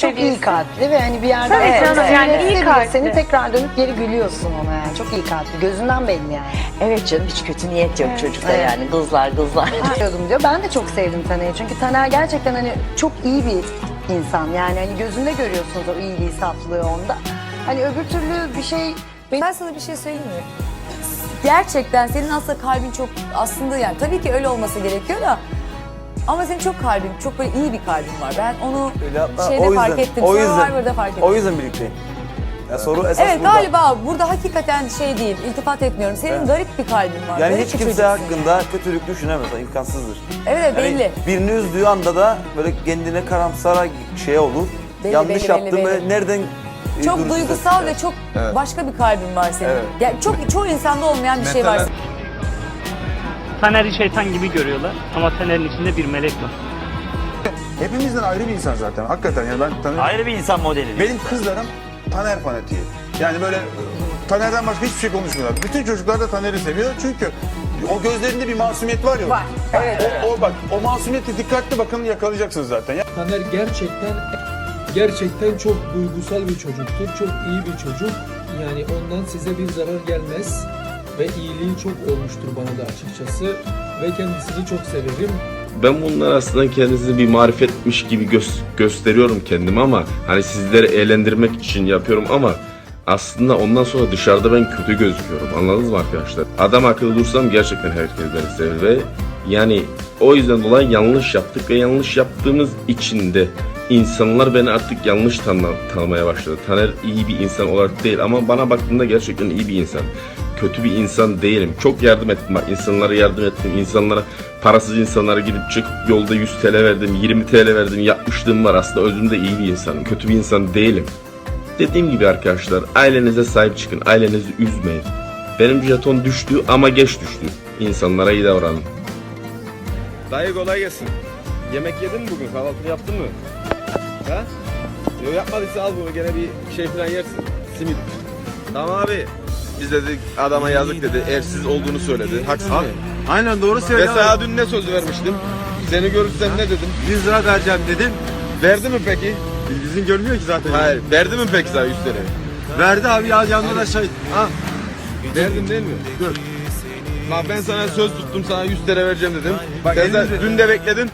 Tabii çok iyi kalpli ve hani bir yerden Tabii sonra canım, seni yani iyi kalpli. Seni tekrar dönüp geri gülüyorsun ona yani. Çok iyi kalpli. Gözünden belli yani. Evet canım hiç kötü niyet yok çocukta Evet. yani kızlar kızlar. Diyordum diyor. Ben de çok sevdim Taner'i. Çünkü Taner gerçekten hani çok iyi bir insan. Yani hani gözünde görüyorsunuz o iyiliği, saflığı onda. Hani öbür türlü bir şey Ben sana bir şey söyleyeyim mi? Gerçekten senin aslında kalbin çok aslında yani tabii ki öyle olması gerekiyor da ama senin çok kalbin, çok böyle iyi bir kalbin var. Ben onu Öyle şeyde o yüzden, fark ettim. o yüzden, Survivor'da fark ettim. o yüzden birlikteyim. Ya soru esas evet burada. galiba burada hakikaten şey değil, iltifat etmiyorum. Senin Evet. garip bir kalbin var. Yani garip hiç kimse hakkında kötülük düşünemez. imkansızdır. Evet Yani belli. birini üzdüğü anda da böyle kendine karamsara şey olur. Belli, Yanlış belli, yaptım belli, ve belli. nereden e, Çok duygusal ve çok Evet. başka bir kalbin var senin. Evet. Yani çok çoğu insanda olmayan bir şey var. Taner'i şeytan gibi görüyorlar ama Taner'in içinde bir melek var. Hepimizden ayrı bir insan zaten. Hakikaten yani ben Taner... Ayrı bir insan modeli. Benim kızlarım Taner fanatiği. Yani böyle Taner'den başka hiçbir şey konuşmuyorlar. Bütün çocuklar da Taner'i seviyor çünkü o gözlerinde bir masumiyet var ya. Var, evet. O, o bak o masumiyeti dikkatli bakın yakalayacaksınız zaten. Ya. Taner gerçekten gerçekten çok duygusal bir çocuktur. Çok iyi bir çocuk. Yani ondan size bir zarar gelmez ve iyiliği çok olmuştur bana da açıkçası ve kendisini çok severim. Ben bunlar aslında kendisini bir marifetmiş gibi gö- gösteriyorum kendimi ama hani sizleri eğlendirmek için yapıyorum ama aslında ondan sonra dışarıda ben kötü gözüküyorum. Anladınız mı arkadaşlar? Adam akıllı dursam gerçekten herkes beni sever ve yani o yüzden dolayı yanlış yaptık ve yanlış yaptığımız için de insanlar beni artık yanlış tanı- tanımaya başladı. Taner iyi bir insan olarak değil ama bana baktığında gerçekten iyi bir insan. Kötü bir insan değilim. Çok yardım ettim bak insanlara yardım ettim. İnsanlara parasız insanlara gidip çıkıp yolda 100 TL verdim, 20 TL verdim. Yapmışlığım var aslında özümde iyi bir insanım. Kötü bir insan değilim. Dediğim gibi arkadaşlar ailenize sahip çıkın. Ailenizi üzmeyin. Benim jeton düştü ama geç düştü. İnsanlara iyi davranın. Dayı kolay gelsin. Yemek yedin mi bugün? Kahvaltını yaptın mı? Ha? Yok yapmadıysa al bunu gene bir şey falan yersin. Simit. Tamam abi. Biz dedik adama yazık dedi. Evsiz olduğunu söyledi. Haksız mı? Aynen doğru Ve sana dün ne söz vermiştim? Seni görürsem ne dedim? 100 lira vereceğim dedim. Verdi mi peki? Yüzün görmüyor ki zaten. Hayır. Verdi mi peki sana 100 TL? Verdi abi ya yanında da şey. Ha. Verdin değil mi? Dur. Bak ben sana söz tuttum sana 100 TL vereceğim dedim. Bak Sen de dün de bekledin.